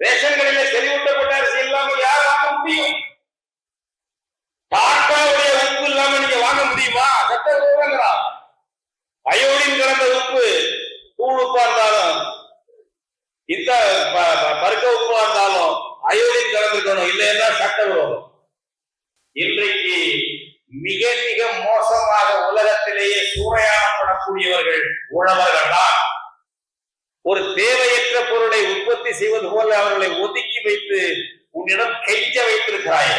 Ration செறிவூட்டப்பட்ட அரிசி இல்லாம யார் வாங்க முடியும்? டாட்டாவுடைய உப்பு இல்லாம நீங்க வாங்க முடியுமா? சட்ட அயோடின் கலந்த உப்பு தூள் உப்பா இருந்தாலும் இந்த ப- ப- பருக்க உப்பா இருந்தாலும் அயோடின் கலந்துக்கணும் இல்லைன்னா சட்ட விரோதம் இன்றைக்கு மிக மிக மோசமாக உலகத்திலேயே சூறையாடப்படக்கூடியவர்கள் உழவர்கள் தான் ஒரு தேவையற்ற பொருளை உற்பத்தி செய்வது போல அவர்களை ஒதுக்கி வைத்து உன்னிடம் கெஞ்ச வைத்திருக்கிறாய்.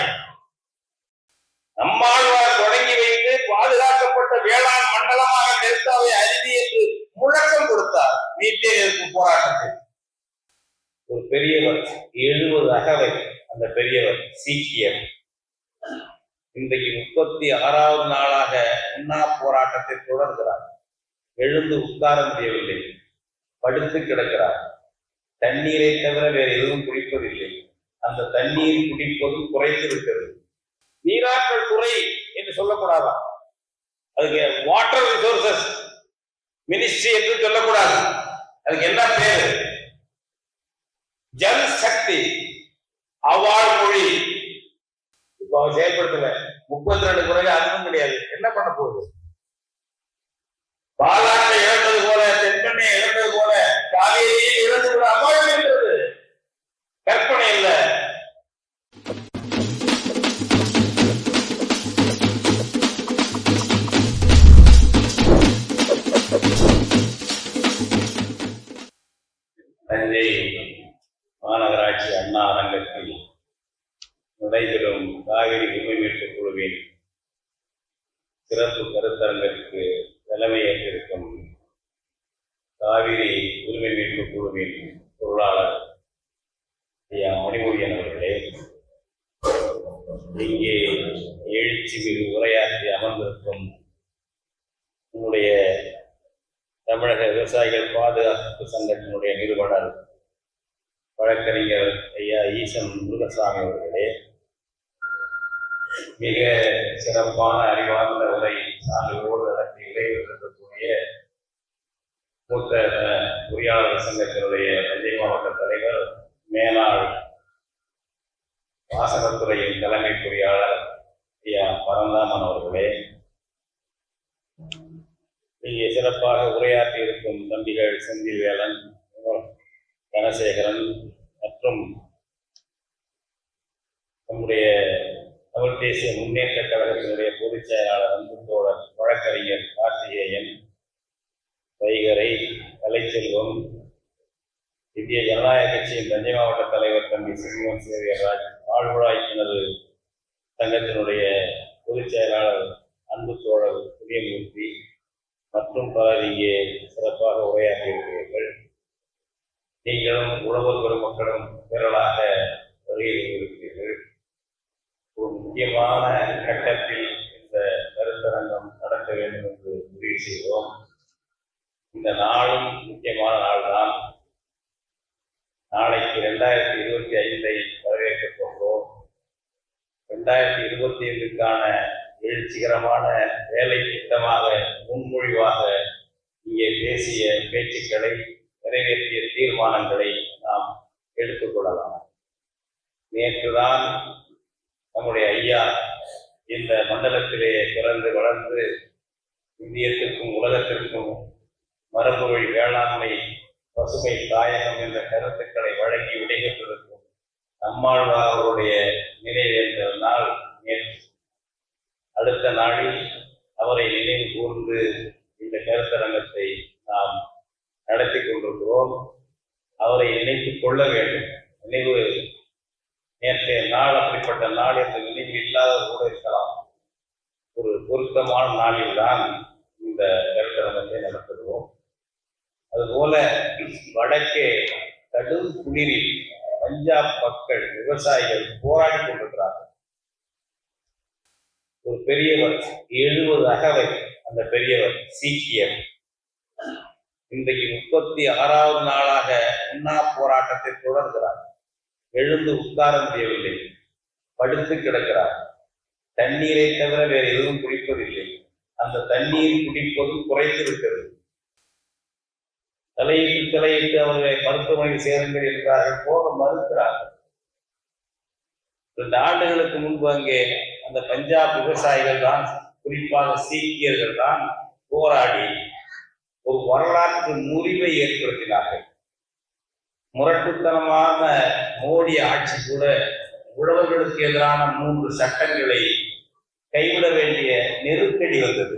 நம்மாழ்வார் தொடங்கி வைத்து பாதுகாக்கப்பட்ட வேளாண் மண்டலமாக டெல்டாவை அறிவி என்று முழக்கம் கொடுத்தார். வீட்டில் இருக்கும் போராட்டத்தில். ஒரு பெரியவர் எழுபது அகவை அந்த பெரியவர் சீக்கியர். இன்றைக்கு முப்பத்தி ஆறாவது நாளாக உண்ணா போராட்டத்தை தொடர்கிறார். எழுந்து உட்கார முடியவில்லை. படுத்து கிடக்கிறார். தண்ணீரை தவிர வேறு எதுவும் குடிப்பதில்லை. அந்த தண்ணீர் குடிப்பது குறைத்து விட்டது. நீராற்றல் துறை என்று சொல்லக்கூடாதா? அதுக்கு வாட்டர் ரிசோர்சஸ் மினிஸ்ட்ரி என்று சொல்லக்கூடாது. அதுக்கு என்ன பேரு? ஜல் சக்தி. அவாள் மொழி. இப்போ அவன் செயல்படுத்தல. முப்பத்தி ரெண்டு குறைகள் அதுவும் கிடையாது. என்ன பண்ண போகுது? பாலாற்றை இழந்தது போல தென்கண்ணை இழந்தது போல காவேரியை இழந்து விட அபாயம்ன்றது கற்பனை இல்ல. தஞ்சை மாநகராட்சி அண்ணா அரங்கத்தில் நடைபெறும் காவிரி உரிமை மீட்பு குழுவின் சிறப்பு கருத்தரங்கிற்கு தலைமையேற்றிருக்கும் காவிரி உரிமை மீட்பு குழுவின் பொருளாளர் ஐயா மணிமொழியன் அவர்களே இங்கே எழுச்சி மீது உரையாற்றி அமர்ந்திருக்கும் உங்களுடைய தமிழக விவசாயிகள் பாதுகாப்பு சங்கத்தினுடைய நிறுவனர் வழக்கறிஞர் ஐயா ஈசன் முருகசாமி அவர்களே மிக சிறப்பான அறிவார்ந்த உரை சான்றுகளோடு நடத்தி இடைவெளிக்கக்கூடிய மூத்த அஹ், பொறியாளர் சங்கத்தினுடைய தஞ்சை மாவட்ட தலைவர் மேலாள் வாசகத்துறையின் தலைமை பொறியாளர் ஐயா பரந்தாமன் அவர்களே. இங்கே சிறப்பாக உரையாற்றி இருக்கும் தம்பிகள் செந்தில் வேலன் தனசேகரன் மற்றும் நம்முடைய தமிழ் தேசிய முன்னேற்ற கழகத்தினுடைய பொதுச் செயலாளர் அன்பு தோழர் வழக்கறிஞர் கார்த்திகேயன் வைகரை கலைச்செல்வம் இந்திய ஜனநாயக கட்சியின் தஞ்சை மாவட்ட தலைவர் தம்பி சிங்கம் சேவியராஜ் ஆழ்வாய் கிணறு சங்கத்தினுடைய பொதுச் செயலாளர் அன்பு தோழர் புதியமூர்த்தி மற்றும் பலர் இங்கே சிறப்பாக உரையாற்றியிருக்கிறீர்கள். நீங்களும் உழவர் பெருமக்களும் திரளாக வருகை இருக்கிறீர்கள் ஒரு முக்கியமான கட்டத்தில் இந்த கருத்தரங்கம் நடத்த வேண்டும் என்று முடிவு செய்தோம் இந்த நாளும் முக்கியமான நாள் தான் நாளைக்கு ரெண்டாயிரத்தி இருபத்தி ஐந்தை வரவேற்கப் போகிறோம் ரெண்டாயிரத்தி இருபத்தி ஐந்துக்கான எழுச்சிகரமான வேலை திட்டமாக முன்மொழிவாக இங்கே பேசிய பேச்சுக்களை நிறைவேற்றிய தீர்மானங்களை நாம் எடுத்துக்கொள்ளலாம் நேற்றுதான் நம்முடைய ஐயா இந்த மண்டலத்திலே பிறந்து வளர்ந்து இந்தியத்திற்கும் உலகத்திற்கும் மரபு வழி வேளாண்மை பசுமை தாயகம் என்ற கருத்துக்களை வழங்கி விடைபெற்றிருக்கும் நம்மாழ்வார் அவருடைய நினைவேற்ற நாள் நேற்று. அடுத்த நாளில் அவரை நினைவு கூர்ந்து இந்த கருத்தரங்கத்தை நாம் நடத்தி கொண்டிருக்கிறோம். அவரை நினைத்துக் கொள்ள வேண்டும். நினைவு நேற்றைய நாள் அப்படிப்பட்ட நாள் என்ற நினைவு இல்லாத கூட இருக்கலாம். ஒரு பொருத்தமான நாளில் தான் இந்த கருத்தரங்கத்தை நடத்துகிறோம். அதுபோல வடக்கே கடும் குளிரில் பஞ்சாப் மக்கள் விவசாயிகள் போராடி கொண்டிருக்கிறார்கள். ஒரு பெரியவர் எழுபது அகவை அந்த பெரியவர் சீக்கியர். இன்றைக்கு முப்பத்தி ஆறாவது நாளாக உண்ணா போராட்டத்தை தொடர்கிறார். எழுந்து உட்கார முடியவில்லை. படுத்து கிடக்கிறார். தண்ணீரை தவிர வேறு எதுவும் குடிப்பதில்லை. அந்த தண்ணீர் குடிப்பது குறைத்து விட்டது. தலையிட்டு தலையிட்டு அவர்களை மருத்துவமனையில் சேருங்கள் என்றார்கள். போக மறுக்கிறார்கள். ரெண்டு ஆண்டுகளுக்கு முன்பு அங்கே அந்த பஞ்சாப் விவசாயிகள் தான் குறிப்பாக சீக்கியர்கள் தான் போராடி ஒரு வரலாற்று முறிவை ஏற்படுத்தினார்கள். முரட்டுத்தனமான மோடி ஆட்சி கூட உழவர்களுக்கு எதிரான மூன்று சட்டங்களை கைவிட வேண்டிய நெருக்கடி வந்தது.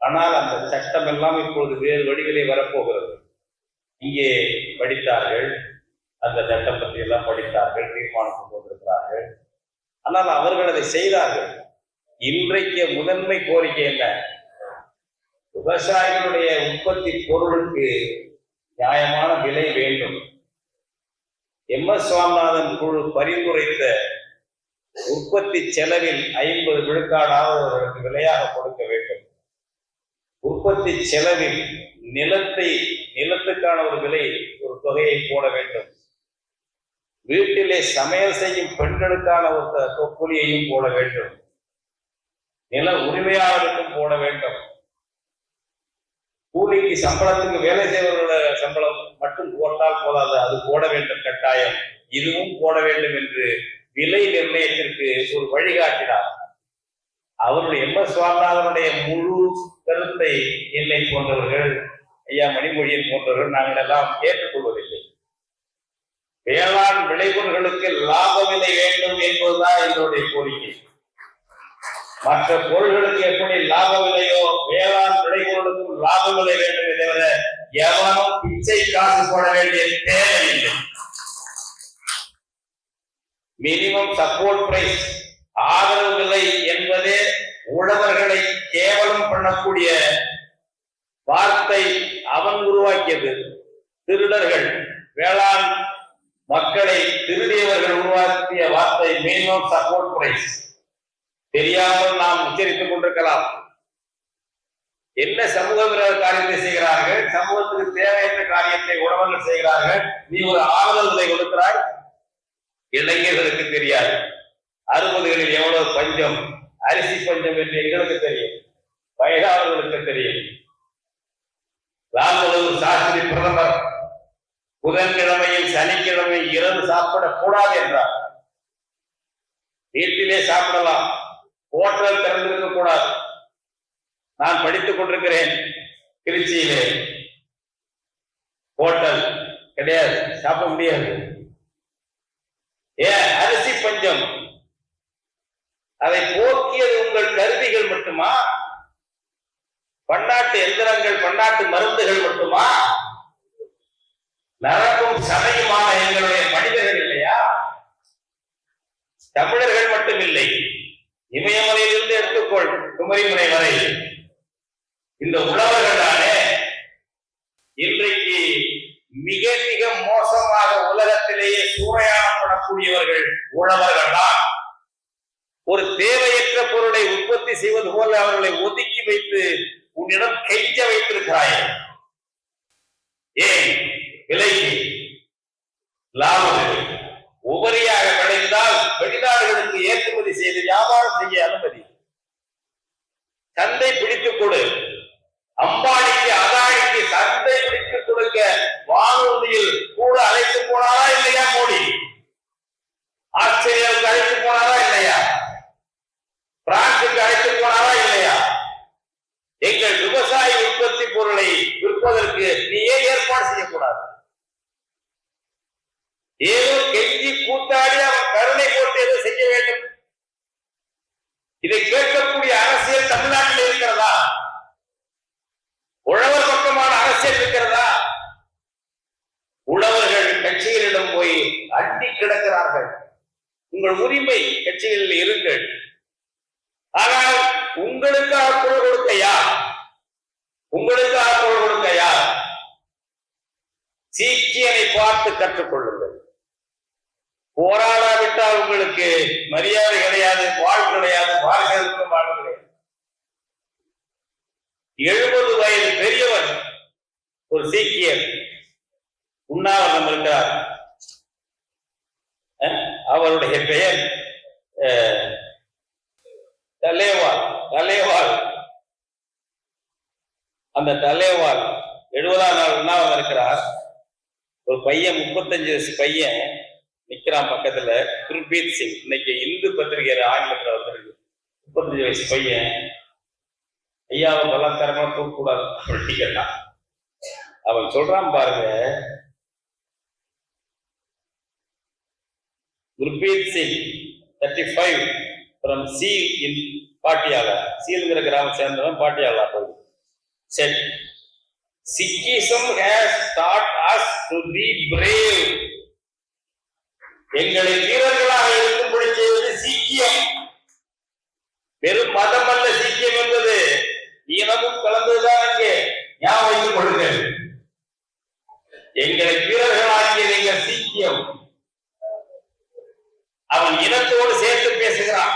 ஆனால் அந்த சட்டம் எல்லாம் இப்பொழுது வேறு வழிகளை வரப்போகிறது. இங்கே படித்தார்கள். அந்த சட்டம் பற்றி எல்லாம் படித்தார்கள் தீர்மானம் கொண்டு வந்திருக்கிறார்கள் ஆனால் அவர்கள் அதை செய்தார்கள். இன்றைக்கு முதன்மை கோரிக்கை என்ன? விவசாயிகளுடைய உற்பத்தி பொருளுக்கு நியாயமான விலை வேண்டும். எம் எஸ் சுவாமிநாதன் குழு பரிந்துரைத்த உற்பத்தி செலவில் ஐம்பது விழுக்காடாவது அவர்களுக்கு விலையாக கொடுக்க வேண்டும். உற்பத்தி செலவில் நிலத்தை நிலத்துக்கான ஒரு விலை ஒரு தொகையை போட வேண்டும். வீட்டிலே சமையல் செய்யும் பெண்களுக்கான ஒரு த- கூலியையும் போட வேண்டும். நில உரிமையாளருக்கும் போட வேண்டும். கூலிக்கு சம்பளத்துக்கு வேலை செய்வதோட சம்பளம் மட்டும் போட்டால் போதாது. அது போட வேண்டும் கட்டாயம். இதுவும் போட வேண்டும் என்று விலை நிர்ணயத்திற்கு ஒரு வழிகாட்டினார். அவருடைய எம் எஸ் சுவாமிநாதனுடைய முழு கருத்தை என்னை போன்றவர்கள் ஐயா மணிமொழியன் போன்றவர்கள் நாங்கள் எல்லாம் ஏற்றுக்கொள்வதில்லை. வேளாண் விளைபொருள்களுக்கு லாப விலை வேண்டும் என்பதுதான் எங்களுடைய கோரிக்கை. மற்ற பொருள்களுக்கு எப்படி லாபம் இல்லையோ வேளாண் விளைபொருளுக்கும் லாபம் இல்லை வேண்டும் தவிர எவனும் பிச்சை காசு போட வேண்டிய தேவையில்லை மினிமம் சப்போர்ட் பிரைஸ் ஆதரவு விலை என்பதே உழவர்களை கேவலம் பண்ணக்கூடிய வார்த்தை அவன் உருவாக்கியது. திருடர்கள் வேளாண் மக்களை திருடியவர்கள் உருவாக்கிய வார்த்தை மினிமம் சப்போர்ட் பிரைஸ் தெரியாமல் நாம் உச்சரித்துக் கொண்டிருக்கலாம். என்ன சமூக விரோத காரியத்தை செய்கிறார்கள்? சமூகத்துக்கு தேவையற்ற காரியத்தை உழவர்கள் செய்கிறார்கள். நீ ஒரு ஆறுதல் விலை கொடுக்கிறாய்? இளைஞர்களுக்கு தெரியாது. அறுபதுகளில் எவ்வளவு பஞ்சம்? அரிசி பஞ்சம் என்று எங்களுக்கு தெரியும். வயதானவர்களுக்கு தெரியும். லால் சாஸ்திரி பிரதமர் புதன்கிழமையில் சனிக்கிழமை இரவு சாப்பிடக்கூடாது என்றார். வீட்டிலே சாப்பிடலாம். ஹோட்டல் திறந்திருக்க கூடாது. நான் படித்துக் கொண்டிருக்கிறேன் திருச்சியிலே. ஹோட்டல் கிடையாது சாப்பிட முடியாது. ஏன் அரிசி பஞ்சம். அதை போக்கியது உங்கள் கருவிகள் மட்டுமா? பன்னாட்டு எந்திரங்கள் பன்னாட்டு மருந்துகள் மட்டுமா? நரம்பும் சதையுமான எங்களுடைய மனிதர்கள் இல்லையா? தமிழர்கள் மட்டுமில்லை. இமயமலையிலிருந்து எடுத்துக்கொள் குமரிமுனை வரை. இந்த உழவர்கள் இன்றைக்கு மிக மிக மோசமாக உலகத்திலேயே சூறையாடப்படக்கூடியவர்கள் உழவர்கள் தான். ஒரு தேவையற்ற பொருளை உற்பத்தி செய்வது போல அவர்களை ஒதுக்கி வைத்து உன்னிடம் கெஞ்ச வைத்திருக்கிறாய். ஏன்? விலைக்கு. லாபம் இல்லை. உபரியாக கிடைத்தால் வெளிநாடுகளுக்கு ஏற்றுமதி செய்து வியாபாரம் செய்ய அனுமதி. சந்தை பிடித்துக் கொடு. அம்பானிக்கு அதானிக்கு சந்தை பிடித்துக் கொடுக்க வானூர்தியில் கூட அழைத்து போனாரா இல்லையா மோடி? ஆஸ்திரேலியாவுக்கு அழைத்து போனாரா இல்லையா? பிரான்சுக்கு அழைத்து போனாரா இல்லையா? எங்கள் விவசாய உற்பத்தி பொருளை விற்பதற்கு நீ ஏன் ஏற்பாடு செய்யக்கூடாது. ஏதோ கெஞ்சி கூத்தாடி அவன் கருணை போட்டு ஏதோ செய்ய வேண்டும். இதை கேட்கக்கூடிய அரசியல் தமிழ்நாட்டில் இருக்கிறதா? உழவர் பக்கமான அரசியல் இருக்கிறதா? உழவர்கள் கட்சிகளிடம் போய் அட்டி கிடக்கிறார்கள். உங்கள் உரிமை கட்சிகளில் இருங்கள். ஆனால் உங்களுக்காக குரல் கொடுக்க யார்? உங்களுக்காக குரல் கொடுக்க யார்? சீக்கியனை பார்த்து கற்றுக்கொள்ளுங்கள். போராடாவிட்டால் உங்களுக்கு மரியாதை கிடையாது வாழ்வு கிடையாது வாழ்க்கைக்கும் வாழ்வு கிடையாது. எழுபது வயது பெரியவர் ஒரு சீக்கியர் உண்ணாவிரதம் இருக்கிறார். அஹ், அவருடைய பெயர் அஹ், தலேவால் தலேவால் அந்த தலேவால் எழுபதாம் நாள் உண்ணாவிரதம் இருக்கிறார். ஒரு பையன் முப்பத்தஞ்சு வயசு பையன் நிக்கிறான் பக்கத்துல குர்பீத் சிங். இன்னைக்கு இந்து பத்திரிகையில ஆங்கிலத்துல வந்திருக்கு. முப்பத்தஞ்சு வயசு பையன். ஐயாவை பலாத்காரமா தூக்கக்கூடாது. அப்படின்னு கேட்டான் அவன் சொல்றான் பாருங்க. Gurpreet Singh thirty five from Seel in Patiala. சீலுங்கிற கிராமம் சேர்ந்தவன் பாட்டியாலா போய் சரி Sikhism has taught us to be brave எங்களை வீரர்களாக இருக்கும்படி செய்வது சீக்கியம். வெறும் மதம் அல்ல சீக்கியம் என்பது. இனமும் கலந்ததுதான் அங்கே. ஞாபகம் வைத்துக் கொள்ளுங்கள். எங்களை வீரர்களாகிய எங்கள் சீக்கியம். அவன் இனத்தோடு சேர்த்து பேசுகிறான்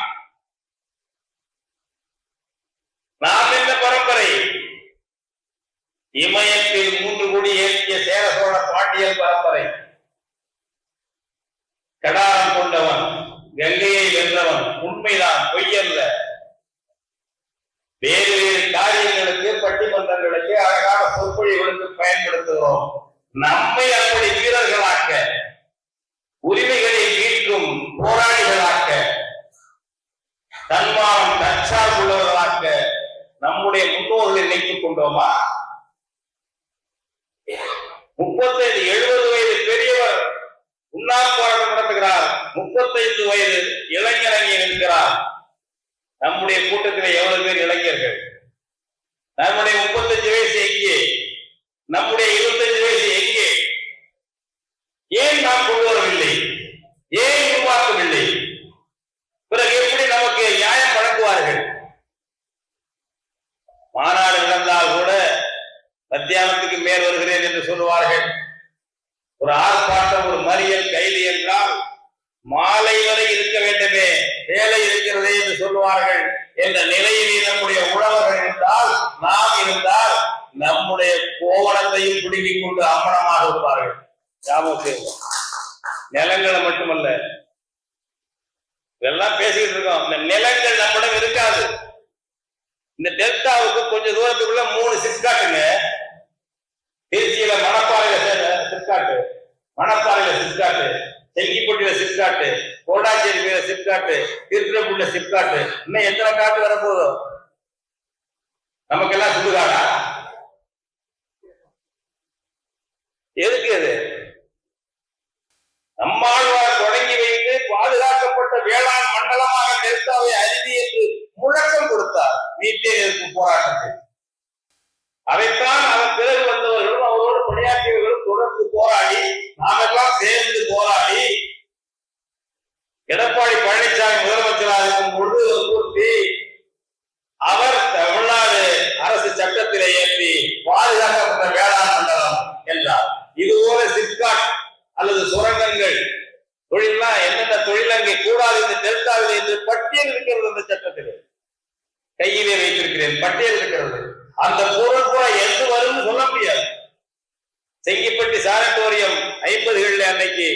நாம் என்ன பரம்பரை இமயத்தில் மூன்று கோடி ஏற்றிய சேர சோழ பாண்டியல் பரம்பரை கடாரம் கொண்டவன் கங்கையை வென்றவன் உண்மைதான் பொய்யல்ல வேறு வேறு காரியங்களுக்கு பட்டிமன்றங்களுக்கு அழகான சொற்பொழிவுகளுக்கு பயன்படுத்துகிறோம் நம்மை அப்படி வீரர்களாக்க உரிமைகளை மீட்கும் போராளிகளாக்க தன்மானம் தற்சார்புள்ளவர்களாக்க நம்முடைய முன்னோர்களை நினைத்துக் கொண்டோமா முப்பத்தைந்து எழுபது வயது பெரியவர் உண்ணார் போராட்டம் நடத்துகிறார் முப்பத்தைந்து வயது இளைஞரங்கி நிற்கிறார் நம்முடைய கூட்டத்தில் எவ்வளவு பேர் இளைஞர்கள் நம்முடைய முப்பத்தஞ்சு வயசு எங்கே நம்முடைய இருபத்தஞ்சு வயசு எங்கே ஏன் நாம் கொண்டு வரவில்லை ஏன் உருவாக்கவில்லை பிறகு எப்படி நமக்கு நியாயம் வழங்குவார்கள் மாநாடு நடந்தால் கூட மத்தியானத்துக்கு மேல் வருகிறேன் என்று சொல்லுவார்கள் ஒரு ஆர்ப்பாட்டம் ஒரு மறியல் கைது என்றால் மாலை வரை இருக்க வேண்டுமே வேலை இருக்கிறதே என்று சொல்லுவார்கள் என்ற நிலையிலே நம்முடைய உழவர்கள் இருந்தால் நாம் இருந்தால் நம்முடைய கோவணத்தையும் கொண்டு அம்மனமாக இருப்பார்கள். ஞாபகம் செய்யுங்க. நிலங்களை மட்டுமல்ல. இதெல்லாம் பேசிக்கிட்டு இருக்கோம். இந்த நிலங்கள் நம்மிடம் இருக்காது. இந்த டெல்டாவுக்கு கொஞ்சம் தூரத்துக்குள்ள மூணு சிப்காட்டுங்க. திருச்சியில மணப்பாறையில சே- சிப்காட்டு. மணப்பாறையில சிப்காட்டு. செங்கிப்பட்டியில சிப்காட்டு. கோடாச்சேரியில சிப்காட்டு. திருச்சிரப்பூர்ல சிப்காட்டு. இன்னும் எத்தனை காட்டு வரப்போகுதோ? நமக்கெல்லாம் சுடுகாடா? எதுக்கு அது? நம்மாழ்வார் தொடங்கி வைத்து பாதுகாக்கப்பட்ட வேளாண் மண்டலமாக டெல்டாவை அறிவி என்று முழக்கம் கொடுத்தார் மீட்டேன் இருக்கும் போராட்டத்தில் அதைத்தான் அவன் பிறகு வந்தவர்களும் அவரோடு பணியாற்றியவர்களும் தொடர்ந்து போராடி நாமெல்லாம் சேர்ந்து போராடி எடப்பாடி பழனிசாமி முதலமைச்சராக இருக்கும் பொழுது பூர்த்தி அவர் தமிழ்நாடு அரசு சட்டத்திலே ஏற்றி பாதுகாக்கப்பட்ட வேளாண் மண்டலம் என்றார். இதுபோல சிப்காட் அல்லது சுரங்கங்கள் தொழில்லாம் என்னென்ன தொழில் அங்கே கூடாது இந்த டெல்டாவில் என்று பட்டியல் இருக்கிறது அந்த சட்டத்திலே. கையிலே வைத்திருக்கிறேன் பட்டியல் இருக்கிறது. அந்த பொருள் கூட எது வரும்னு சொல்ல முடியாது. செங்கிப்பட்டி சாரட்டோரியம் ஐம்பதுகளில் அன்னைக்கு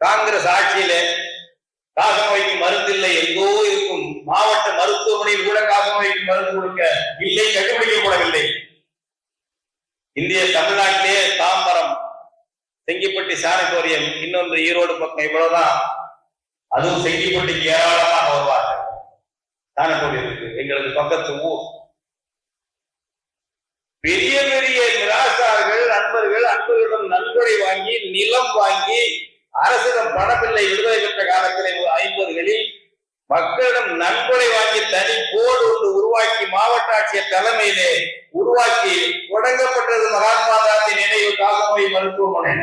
காங்கிரஸ் ஆட்சியிலே காசநோய்க்கு மருந்து இல்லை எங்கோ இருக்கும் மாவட்ட மருத்துவமனையில் கூட காசநோய்க்கு மருந்து கொடுக்க இல்லை கண்டுபிடிக்கப்படவில்லை இந்திய தமிழ்நாட்டிலே தாம்பரம் செங்கிப்பட்டி சானட்டோரியம் இன்னொன்று ஈரோடு பக்கம் இவ்வளவுதான். அதுவும் செங்கிப்பட்டிக்கு ஏராளமாக வருவார்கள். சானட்டோரியத்துக்கு எங்களுக்கு பக்கத்து ஊர். பெரிய பெரிய நிராசார்கள் நண்பர்கள் அன்பர்களிடம் நன்கொடை வாங்கி நிலம் வாங்கி அரசிடம் பணப்பிள்ளை விடுதலை பெற்ற காலத்தில் ஐம்பதுகளில் மக்களிடம் நன்கொடை வாங்கி தனி போர்டு ஒன்று உருவாக்கி மாவட்ட ஆட்சியர் தலைமையிலே உருவாக்கி தொடங்கப்பட்டது மகாத்மா காந்தி நினைவு காசநோய் மருத்துவமனை.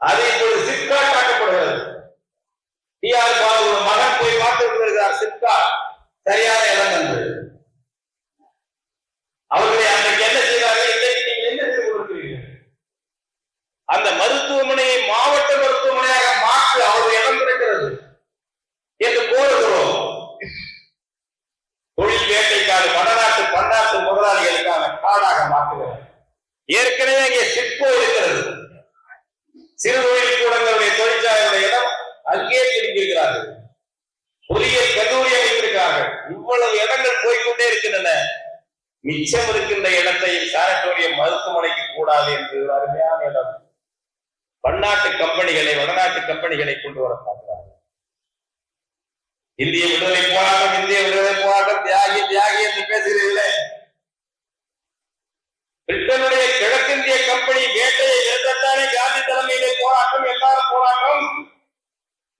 அது இப்பொழுது சிப்காட் ஆக்கப்படுகிறது டி ஆர் பாபு மகன் போய் பார்த்துட்டு வருகிறார் சிப்காட் சரியான இடம் என்று அவர்களை அன்றைக்கு என்ன செய்தார்கள் இன்றைக்கு நீங்கள் என்ன செய்து கொடுக்கிறீர்கள் அந்த மருத்துவமனையை மாவட்ட மருத்துவமனையாக மாற்று அவருடைய இடம் கிடைக்கிறது என்று கோருகிறோம் தொழில் வேட்டைக்காடு வடநாட்டு பன்னாட்டு முதலாளிகளுக்கான காடாக மாற்றுகிறது ஏற்கனவே இங்கே சிட்கோ இருக்கிறது சிறு தொழில் கூடங்களுடைய தொழிற்சாலைகளுடைய இடம் அங்கே திரும்பியிருக்கிறார்கள் பொறியியல் கல்லூரி அமைத்திருக்கிறார்கள் இவ்வளவு இடங்கள் போய்க்கொண்டே இருக்கின்றன மிச்சம் இருக்கின்ற இடத்தை சாரட்டோரி கூடாது என்று ஒரு அருமையான இடம் பன்னாட்டு கம்பெனிகளை வடநாட்டு கம்பெனிகளை கொண்டு வர பார்க்கிறார்கள். இந்திய விடுதலை போராட்டம் இந்திய விடுதலை போராட்டம் தியாகி தியாகி என்று பேசுகிறீர்களே. பிரிட்டனுடைய கிழக்கிந்திய கம்பெனி வேட்டையை எதிர்த்தானே காந்தி தலைமையிலே போராட்டம் எல்லாரும் போராட்டம்.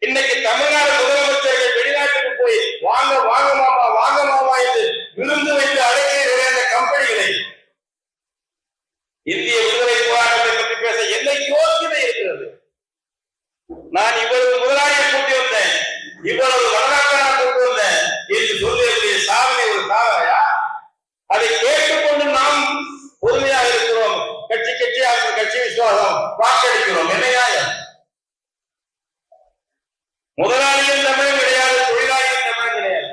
இன்னைக்கு தமிழ்நாடு முதலமைச்சர்கள் வெளிநாட்டுக்கு போய் வாங்க வாங்க மாமா வாங்க மாமா என்று விருந்து வைத்து அழைக்கிறீர்களே அந்த கம்பெனிகளை இந்திய விடுதலை போராட்டத்தை பற்றி பேச என்ன யோசனை இருக்கிறது நான் இவ்வளவு முதலாளியை கூட்டி வந்தேன் இவ்வளவு வடநாட்டான கூட்டி வந்தேன் என்று சொல்லிய சாதனை ஒரு சாதனையா அதை கேட்டுக்கொண்டு நாம் பொறுமையாக இருக்கிறோம் கட்சி கட்சியாக கட்சி விசுவாசம் வாக்களிக்கிறோம் என்ன நியாயம் முதலாளியும் தமிழும் கிடையாது தொழிலாளியும் தமிழும் கிடையாது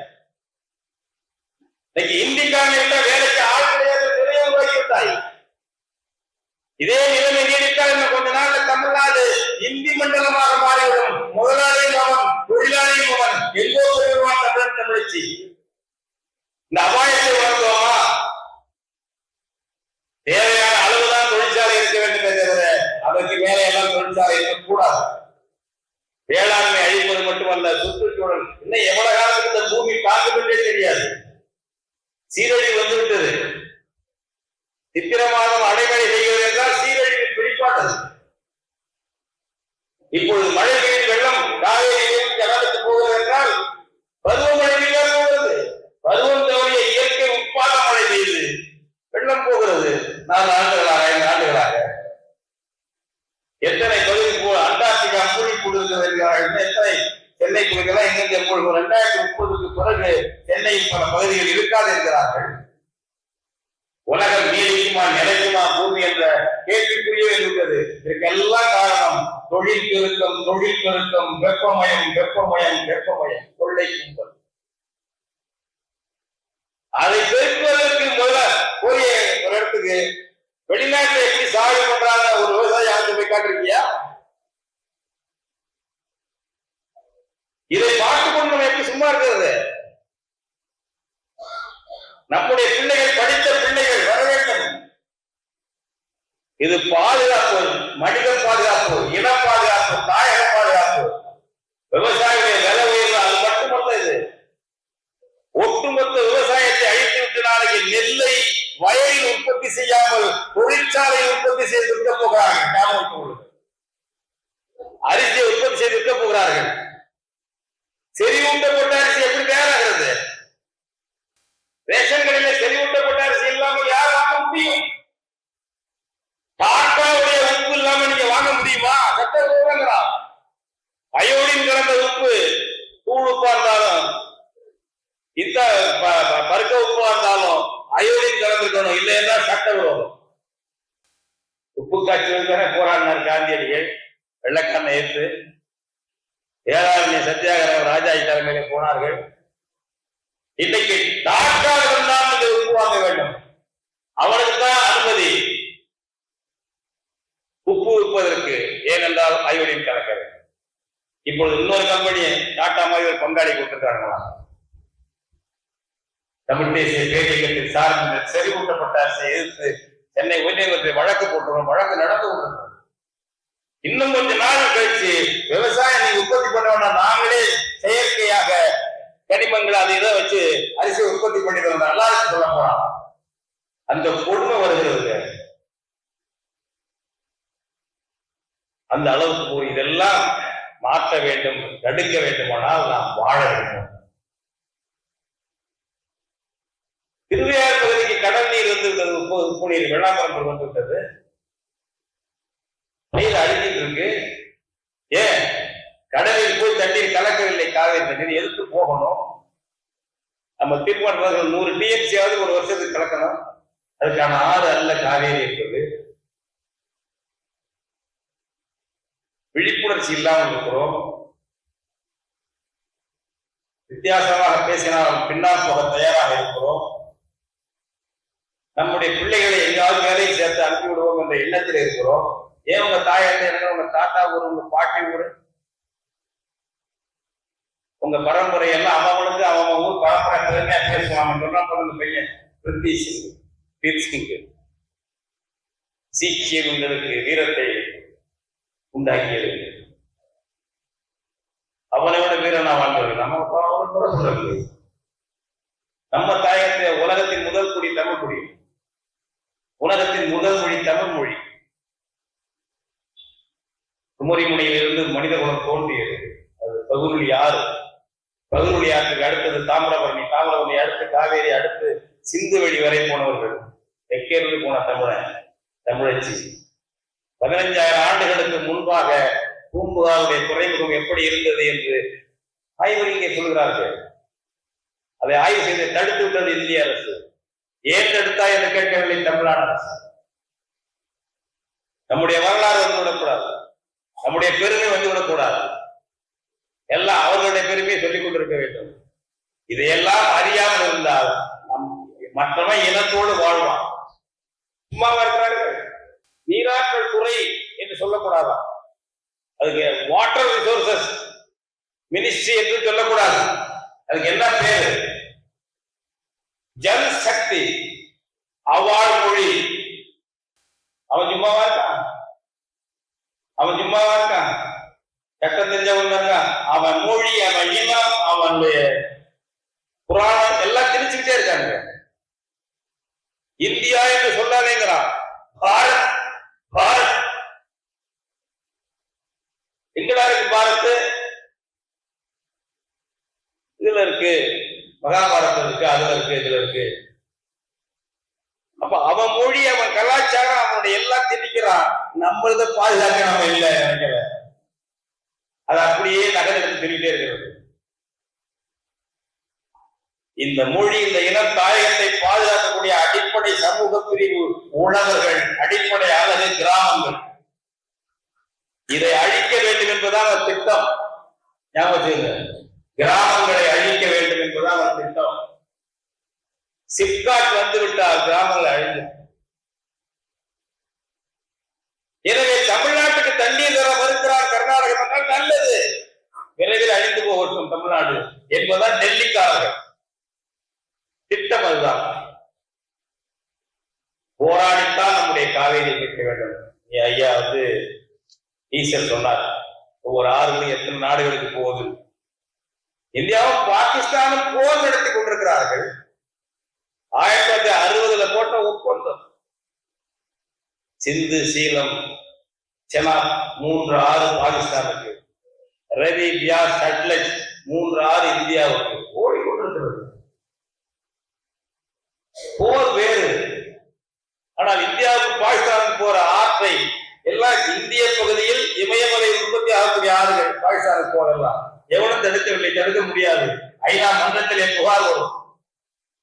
இன்னைக்கு இந்திக்காரன் இருந்தா வேலைக்கு ஆள் கிடையாது நிறைய உருவாக்கி விட்டாய் இதே நிலைமை நீடித்தால் இன்னும் கொஞ்ச நாள்ல தமிழ்நாடு இந்தி மண்டலமாக மாறிவிடும் முதலாளியும் அவன் தொழிலாளியும் அவன் எங்கோ போயிடுவான் தமிழன் தமிழச்சி இந்த அபாயத்தை உணர்ந்தோமா தேவையான அளவுதான் தொழிற்சாலை இருக்க வேண்டுமே தவிர அதற்கு மேலே எல்லாம் தொழிற்சாலை இருக்கக்கூடாது வேளாண்மை அழிப்பது மட்டுமல்ல சுற்றுச்சூழல். இன்னும் எவ்வளவு காலத்துக்கு இந்த பூமி காக்கும் என்றே தெரியாது. சீரழி வந்துவிட்டது. சித்திர மாதம் அடைமழை செய்வது என்றால் சீரழிவின் வெளிப்பாடு இப்பொழுது மழை நீர் வெள்ளம் காவேரியிலிருந்து கடலுக்கு போகிறது என்றால் பருவமழை வீழ போகிறது. பருவம் தவறிய இயற்கை உட்பாத மழை பெய்யுது. வெள்ளம் போகிறது. நாலு ஆண்டுகளாக ஐந்து ஆண்டுகளாக. எத்தனை மூடி எத்தனை சென்னை பகுதியெல்லாம் எங்கெங்க எப்பொழுது இரண்டாயிரத்தி முப்பதுக்கு பிறகு சென்னையில் பல பகுதிகள் இருக்காது என்கிறார்கள். உலகம் நீடிக்குமா நிலைக்குமா பூமி என்ற கேள்விக்குரிய இருக்கிறது இதற்கெல்லாம் காரணம் தொழில் பெருக்கம் தொழில் பெருக்கம் வெப்பமயம் வெப்பமயம் வெப்பமயம் கொள்ளை கும்பல். அதை பெருக்குவதற்கு முதல்ல போய் ஒரு இடத்துக்கு. வெளிநாட்டுல எப்படி சாகுபடி பண்றாங்க ஒரு விவசாயி ஆண்டு போய் காட்டிருக்கியா? இதை பார்த்து கொண்டு நம்ம எப்படி சும்மா இருக்கிறது. நம்முடைய பிள்ளைகள் படித்த பிள்ளைகள் வர வேண்டும். இது பாதுகாப்பு மனித பாதுகாப்பு இன பாதுகாப்பு தாயக பாதுகாப்பு. விவசாயிகளுடைய விலை உயர்வு அது மட்டுமல்ல இது. ஒட்டுமொத்த விவசாயத்தை அழித்து விட்டு நாளைக்கு நெல்லை வயலில் உற்பத்தி செய்யாமல் தொழிற்சாலை உற்பத்தி செய்து விற்க போகிறார்கள். அரிசியை உற்பத்தி செய்து விற்க போகிறார்கள். செறிவூட்டப்பட்ட அரிசி எப்படி தயாராகிறது? ரேஷன் கடையில செறிவூட்டப்பட்ட அரிசி இல்லாம யார் வாங்க முடியும்? டாட்டாவுடைய உப்பு இல்லாம நீங்க வாங்க முடியுமா? சட்ட அயோடின் கலந்த உப்பு தூள் உப்பா இருந்தாலும் இந்த ப- பருக்க உப்பா இருந்தாலும் அயோடின் கலந்துக்கணும் இல்லைன்னா சட்ட விரோதம். உப்பு காய்ச்சல் தானே போராடினார் காந்தியடிகள். வெள்ளக்காரனை ஏற்று ஏழாவது சத்தியாகிரகம் ராஜாஜி தலைமையில போனார்கள். இன்னைக்கு டாக்டர் தான் இந்த வேண்டும். அவனுக்கு தான் அனுமதி உப்பு விற்பதற்கு ஏனென்றால் அயோடின் கலக்கிறது இப்பொழுது இன்னொரு கம்பெனி டாடா மாதிரி ஒரு பங்காளி கொடுத்துருக்காங்களா? தமிழ் தேசிய பேரியக்கத்தில் சார்ந்த செறிவூட்டப்பட்ட அரசை எதிர்த்து சென்னை உயர்நீதிமன்றத்தை வழக்கு போட்டுறோம் வழக்கு நடந்து கொண்டிருக்கிறோம் இன்னும் கொஞ்ச நாள் கழிச்சு விவசாயம் நீங்க உற்பத்தி பண்ண நாங்களே செயற்கையாக கனிமங்கள் அதை இதை வச்சு அரிசி உற்பத்தி பண்ணிடுறோம் நல்லா இருக்கு சொல்ல போறான் அந்த கொடுமை வருகிறது அந்த அளவுக்கு இதெல்லாம் மாற்ற வேண்டும் தடுக்க வேண்டுமானால் நாம் வாழ வேண்டும். திருவையார் பகுதிக்கு கடல் நீர் வந்து உப்பு உப்பு நீர் வந்துவிட்டது. நீர் அழுகி இருக்கு. ஏன்? கடலில் போய் தண்ணீர் கலக்கவில்லை காவிரி தண்ணீர் எதுக்கு போகணும்? நம்ம தீர்மானம் நூறு டிஎம்சியாவது ஒரு வருஷத்துக்கு கலக்கணும். அதுக்கான ஆறு அல்ல காவேரி என்பது. விழிப்புணர்ச்சி இல்லாமல் இருக்கிறோம். வித்தியாசமாக பேசினால் பின்னால் போக தயாராக இருக்கிறோம். நம்முடைய பிள்ளைகளை எங்காவது வேலையை சேர்த்து அனுப்பி விடுவோம் என்ற எண்ணத்தில் இருக்கிறோம். ஏன் உங்க தாயார் என்ன உங்க தாத்தா ஊர் உங்க பாட்டி ஊர்? உங்க பரம்பரை எல்லாம் அவங்களுக்கு அவங்க ஊர் பரம்பரை திறமையா பேசுவாங்க சொன்னா பாருங்க பையன் பிரித்தி சிங் பீர் சிங் சீக்கியம் எங்களுக்கு வீரத்தை உண்டாக்கியது. அவனை விட வீரனா வாழ்ந்தது நம்ம அவன் கூட சொல்றது நம்ம தாயத்தை உலகத்தின் முதல் குடி தமிழ் குடி உலகத்தின் முதல் மொழி தமிழ் மொழி குமரி முனையிலிருந்து மனித குலம் தோன்றியது. அது பகுருள் ஆறு. பகுருள் யாருக்கு அடுத்தது தாமிரபரணி. தாமிரபரணி அடுத்து காவேரி அடுத்து சிந்துவெளி வரை போனவர்கள். தெற்கேருந்து போன தமிழன் தமிழச்சி. பதினஞ்சாயிரம் ஆண்டுகளுக்கு முன்பாக பூம்புகாருடைய துறைமுகம் எப்படி இருந்தது என்று ஆய்வு இங்கே சொல்கிறார்கள். அதை ஆய்வு செய்து தடுத்து விட்டது இந்திய அரசு. ஏன் தடுத்தா என்று கேட்கவில்லை தமிழ்நாடு அரசு. நம்முடைய வரலாறு வந்து விடக்கூடாது. நம்முடைய பெருமை வந்து விடக்கூடாது. எல்லாம் அவர்களுடைய பெருமையை சொல்லிக் கொண்டிருக்க வேண்டும். இதையெல்லாம் அறியாமல் இருந்தால் நம் மற்றவன் இனத்தோடு வாழ்வான். சும்மாவா இருக்கிறார்கள் நீராற்றல் துறை என்று சொல்லக்கூடாதா? அதுக்கு வாட்டர் ரிசோர்சஸ் மினிஸ்ட்ரி என்று சொல்லக்கூடாது. அதுக்கு என்ன பேரு? ஜல் சக்தி அவாழ் மொழி அவன் சும்மாவா இருக்கான் அவன் சும்மாவா இருக்கான் சட்டம் தெரிஞ்சவன் இருக்கான் அவன் மொழி அவன் இனம் அவனுடைய புராணம் எல்லாம் திணிச்சுக்கிட்டே இருக்காங்க இந்தியா என்று சொல்லாதேங்கிறான். பாரத் பாரத். எங்கடா இருக்கு பாரத் இதுல இருக்கு. மகாபாரதம் இருக்கு அதுல இருக்கு இதுல இருக்கு அப்ப அவன் மொழி அவன் கலாச்சாரம் அவனுடைய எல்லாம் திணிக்கிறான் நம்மளத பாதுகாக்க நம்ம இல்லை நினைக்கல. அது அப்படியே நகரத்துக்கு திரும்பிட்டே இருக்கிறது. இந்த மொழி இந்த இன தாயகத்தை பாதுகாக்கக்கூடிய அடிப்படை சமூக பிரிவு உணவர்கள் அடிப்படை அழகு கிராமங்கள். இதை அழிக்க வேண்டும் என்பதுதான் அவர் திட்டம். ஞாபகம் கிராமங்களை அழிக்க வேண்டும் என்பதுதான் அவர் திட்டம். சிப்காட் வந்துவிட்டால் கிராமங்கள் அழிந்து எனவே தமிழ்நாட்டுக்கு தண்ணீர் தர மறுக்கிறார் கர்நாடகம் என்றால் நல்லது. விரைவில் அழிந்து போகட்டும் தமிழ்நாடு என்பதுதான் டெல்லிக்காரர்கள் திட்டம் அதுதான் போராடித்தான் நம்முடைய காவேரி மீட்க வேண்டும். இங்க ஐயா வந்து ஈசன் சொன்னார். ஒவ்வொரு ஆறுகளும் எத்தனை நாடுகளுக்கு போகுது? இந்தியாவும் பாகிஸ்தானும் போர் நடத்தி கொண்டிருக்கிறார்கள். ஆயிரத்தி தொள்ளாயிரத்தி அறுபதுல போட்ட ஒப்பந்தம். சிந்து சீலம் செனாப் மூன்று ஆறு பாகிஸ்தானுக்கு. ரவி பியாஸ் சட்லஜ் மூன்று ஆறு இந்தியாவுக்கு. ஓடிக்கொண்டிருக்கிறது போர் வேறு. ஆனால் இந்தியாவுக்கு பாகிஸ்தானுக்கு போற ஆற்றை எல்லாம் இந்திய பகுதியில் இமயமலை உற்பத்தி ஆகக்கூடிய ஆறுகள் பாகிஸ்தானுக்கு போகலாம். எவனும் தடுக்கவில்லை தடுக்க முடியாது. ஐநா மன்றத்திலே புகார் வரும்.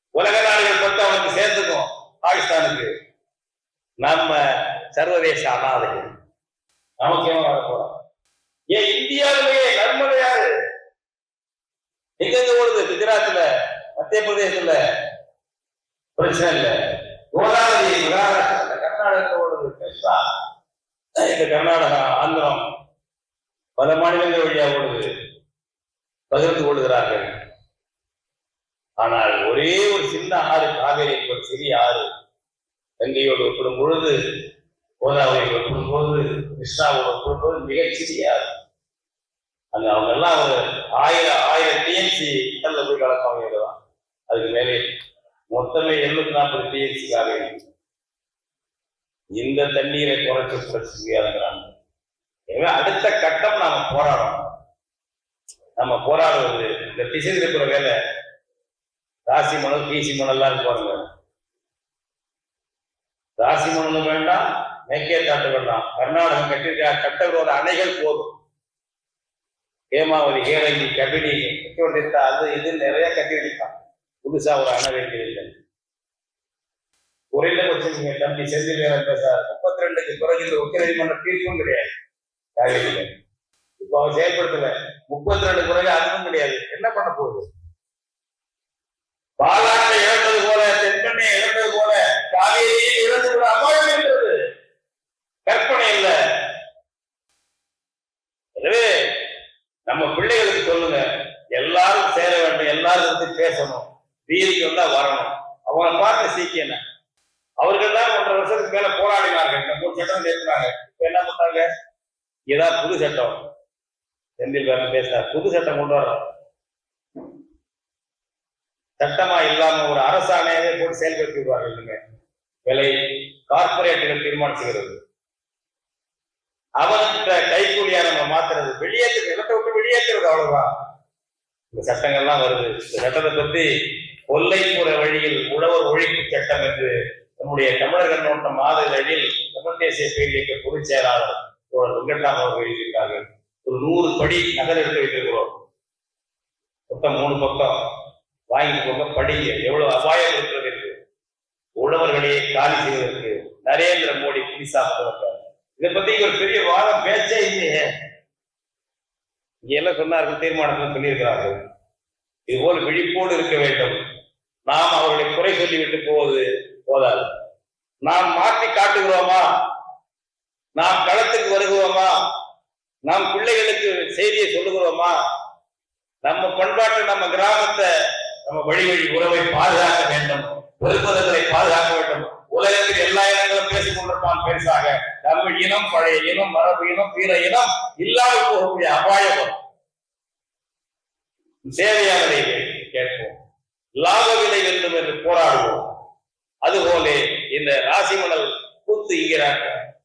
உலக நாடுகள் பட்டு அவனுக்கு சேர்ந்துக்கும் பாகிஸ்தானுக்கு. நம்ம சர்வதேச அனாதைகள். நமக்கு ஏன் வரப்போறோம் ஏன் இந்தியாவிலேயே நர்மதை யாரு? எங்கெங்க ஓடுது? குஜராத்ல மத்திய பிரதேசத்துல? பிரச்சனை இல்ல. கோதாவரி மகாராஷ்டிரா கர்நாடகத்துல ஓடுது. இந்த கர்நாடகா ஆந்திரம் பல மாநிலங்கள் வழியா ஓடுது. பகிர்ந்து கொள்கிறார்கள். ஆனால் ஒரே ஒரு சின்ன ஆறு காவேரி ஒரு சிறிய ஆறு. கங்கையோடு ஒப்பிடும் பொழுது கோதாவரியோடு ஒப்பிடும் பொழுது கிருஷ்ணாவோடு ஒப்பிடும் பொழுது மிகச் அந்த அங்க அவங்க எல்லாம் ஒரு ஆயிரம் ஆயிரம் டிஎன்சி கடல்ல போய் கலப்பாங்க இதெல்லாம் அதுக்கு மேலே மொத்தமே எழுநூத்தி நாற்பது டிஎன்சி காவேரி இந்த தண்ணீரை குறைச்சு குறைச்சு இறங்குறாங்க எனவே அடுத்த கட்டம் நாம போராடணும். நம்ம போராடுவது இந்த திசை இருக்கிற வேலை. ராசி மணல் பிசி மணல்லாம் போறாங்க ராசி வேண்டாம் வேண்டாம் மேற்கேத்தாட்டு வேண்டாம். கர்நாடகம் கட்டிருக்கிற கட்டவிரோத அணைகள் போதும். ஹேமாவதி ஏழங்கி கபினி கொண்டிருந்த அது இது நிறைய கட்டி புதுசா ஒரு அணை வேண்டியதில்லை குறைந்தபட்சம் நீங்க தம்பி செந்தில் வேலன் பேசார் முப்பத்தி ரெண்டுக்கு பிறகு இந்த உச்ச நீதிமன்ற தீர்ப்பும் கிடையாது. காவேரியில இப்போ அவன் செயல்படுத்தல. முப்பத்தி ரெண்டு பிறகு அதுவும் கிடையாது. என்ன பண்ண போகுது? பாலாற்றை இழந்தது போல தென்பெண்ணை இழந்தது போல. காவேரியை இழந்து விட அபாயம் இருக்கிறது. கற்பனை இல்ல. எனவே நம்ம பிள்ளைகளுக்கு சொல்லுங்க. எல்லாரும் சேர வேண்டும் எல்லாரும் வந்து பேசணும். வீதிக்கு வந்தா வரணும். அவங்களை பார்த்து சீக்கியம் அவர்கள் தான் ஒன்றரை வருஷத்துக்கு மேல போராடினார்கள். இந்த மூணு சட்டம் சேர்த்துனாங்க. இப்ப என்ன பண்றாங்க ஏதாவது புது சட்டம். செந்தில் பேசினார். புது சட்டம் கொண்டு வர்றோம் சட்டமா இல்லாம ஒரு அரசாணையவே போட்டு செயல்படுத்தி விடுவார்கள் விலை கார்பரேட்டுகள் தீர்மானிச்சுகிறது. செய்கிறது அவன்கிட்ட கைக்கூலியா நம்ம மாத்துறது வெளியேற்று நிலத்தை விட்டு வெளியேற்றுறது அவ்வளவுதான். இந்த சட்டங்கள்லாம் வருது. இந்த சட்டத்தை பத்தி கொல்லைப்புற வழியில் உழவர் ஒழிப்பு சட்டம் என்று நம்முடைய தமிழர் கண்ணோட்டம் மாத தமிழ் தேசிய பேரியக்க பொதுச் செயலாளர் தோழர் வெங்கட்ராம் அவர்கள் எழுதியிருக்கார்கள் ஒரு நூறு படி நகல் எடுத்து வைத்திருக்கிறோம். மொத்தம் மூணு பக்கம். வாங்கிட்டு போங்க படிங்க. எவ்வளவு அபாயம் இருக்கிறது என்று. உழவர்களையே காலி செய்வதற்கு நரேந்திர மோடி புதுசா இதை பத்தி ஒரு பெரிய வாதம் பேச்சே இல்லையே. இங்க எல்லாம் சொன்னார்கள் தீர்மானத்தில் சொல்லியிருக்கிறார்கள். இதுபோல் விழிப்போடு இருக்க வேண்டும். நாம் அவர்களை குறை சொல்லிவிட்டு போவது போதாது. நாம் மாற்றி காட்டுகிறோமா? நாம் களத்துக்கு வருகிறோமா? நாம் பிள்ளைகளுக்கு செய்தியை சொல்லுகிறோமா? நம்ம பண்பாட்டை நம்ம கிராமத்தை நம்ம வழி வழி உறவை பாதுகாக்க வேண்டும். பெருமதங்களை பாதுகாக்க வேண்டும். உலகத்தில் எல்லா இடங்களும் பேசிக் கொண்டிருப்பான் பெருசாக. தமிழ் இனம் பழைய இனம் மரபு இனம் வீர இனம் இல்லாமல் போகக்கூடிய அபாயம் வரும். கேட்போம். லாப விலை வேண்டும் என்று போராடுவோம். அதுபோல இந்த ராசிமணல் கூத்து இங்கே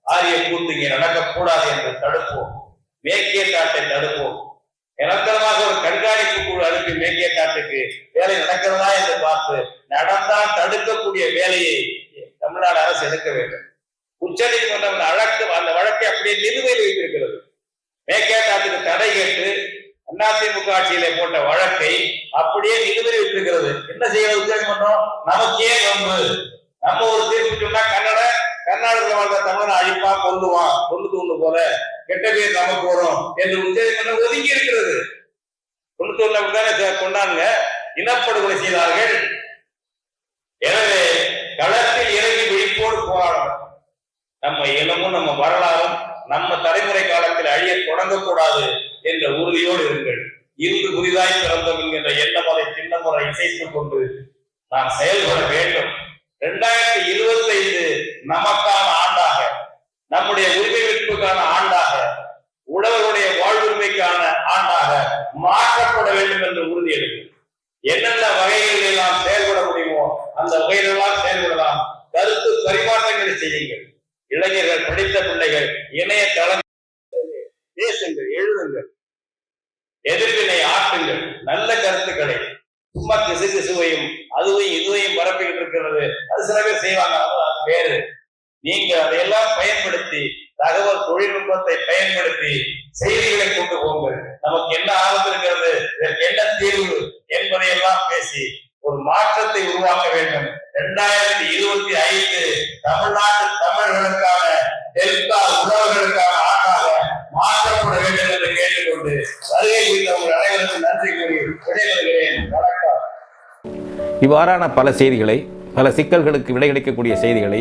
ஆரிய கூத்து இங்கே நடக்கக்கூடாது என்று தடுப்போம். மேற்கே காட்டை தடுப்போம். நிரந்தரமாக ஒரு கண்காணிப்பு குழு அனுப்பி மேற்கே காட்டுக்கு வேலை நடக்கிறதா என்று பார்த்து நடந்தால் தடுக்கக்கூடிய வேலையை தமிழ்நாடு அரசு எடுக்க வேண்டும். உச்ச நீதிமன்றம் அழகு அந்த வழக்கை அப்படியே நிலுவையில் வைத்திருக்கிறது. மேற்கேட்டாட்டுக்கு தடை கேட்டு அதிமுக ஆட்சியிலே போட்ட வழக்கை அப்படியே நிலுவையில் வைத்திருக்கிறது. என்ன செய்யறது உச்ச நீதிமன்றம் நமக்கே வம்பு. நம்ம ஒரு தீர்ப்பு சொன்னா கன்னட கர்நாடகத்தில் வாழ்ந்த தமிழனை அழிப்பா கொல்லுவான். கொண்டு தூண்டு போல. கெட்ட பேர் நமக்கு வரும் என்று உச்ச ஒதுக்கி ஒதுங்கி இருக்கிறது. தொண்ணூத்தி ஒண்ணு அப்படித்தானே கொண்டாங்க இனப்படுகொலை செய்தார்கள். எனவே களத்தில் இறங்கி விழிப்போடு போராடணும். நம்ம இனமும் நம்ம வரலாறும் நம்ம தலைமுறை காலத்தில் அழிய தொடங்கக்கூடாது என்ற உறுதியோடு இருங்கள். இன்று புதிதாய் பிறந்தோம் என்கின்ற எண்ணமலை சின்னமுறை இசைத்துக் கொண்டு நாம் செயல்பட வேண்டும். இரண்டாயிரத்தி இருபத்தி ஐந்து நமக்கான ஆண்டாக நம்முடைய உரிமை மீட்புக்கான ஆண்டாக உடலுடைய வாழ்வுரிமைக்கான ஆண்டாக மாற்றப்பட வேண்டும் என்று உறுதி எடுக்கும். என்னென்ன வகைகளில் எல்லாம் செயல்பட முடியுமோ அந்த வகையிலெல்லாம் செயல்படலாம். கருத்து பரிமாற்றங்களை செய்யுங்கள். இளைஞர்கள் படித்த பிள்ளைகள் இணையதளம் பேசுங்கள் எழுதுங்கள். எதிர்வினை ஆற்றுங்கள். நல்ல கருத்துக்களை. சும்மா கிசு கிசுவையும் அதுவையும் இதுவையும் பரப்பிக்கிட்டு இருக்கிறது. அது சில பேர் செய்வாங்க அது வேறு. நீங்க அதையெல்லாம் பயன்படுத்தி தகவல் தொழில்நுட்பத்தை பயன்படுத்தி செய்திகளை கொண்டு போங்கள். நமக்கு என்ன ஆபத்து இருக்கிறது? இதற்கு என்ன தீர்வு என்பதையெல்லாம் பேசி ஒரு மாற்றத்தை உருவாக்க வேண்டும். இரண்டாயிரத்தி இருபத்தி ஐந்து தமிழ்நாட்டு தமிழர்களுக்கான டெல்டா உறவுகளுக்கான ஆண்டாக மாற்றப்பட வேண்டும் என்று கேட்டுக்கொண்டு வருகை குறித்த உங்கள் அனைவருக்கும் நன்றி கூறி விடைபெறுகிறேன். வணக்கம். இவ்வாறான பல செய்திகளை பல சிக்கல்களுக்கு விடை கிடைக்கக்கூடிய செய்திகளை